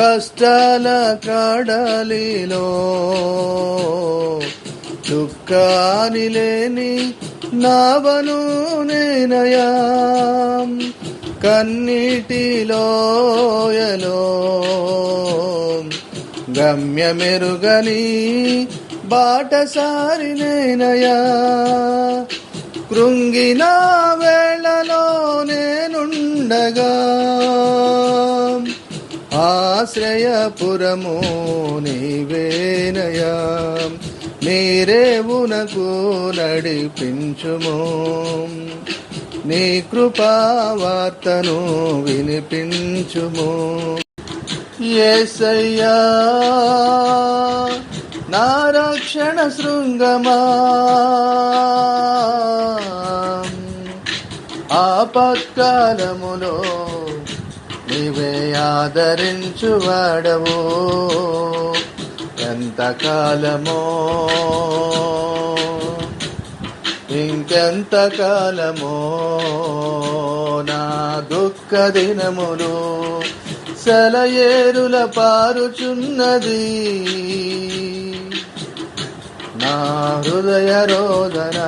కష్టాల కడలిలో దుఃఖాని లేని నావను నేనయా? కన్నీటిలోయలో గమ్యమెరుగని బాటసారి నేనయా? కృంగిన వేళలో నేనుండగా ఆశ్రయపురము నీవేనయా. నీరేవునకు నడిపించుము. నీ కృపావార్తను వినిపించుము. ఏసయ్యా నా రక్షణ శృంగమా. ఆపత్కాలములో నీవే ఆదరించువాడవు. ఎంతకాలమో ఇంకెంత కాలమో నా దుఃఖ దినములు సెలయేరుల పారుచున్నది. నా హృదయ రోదన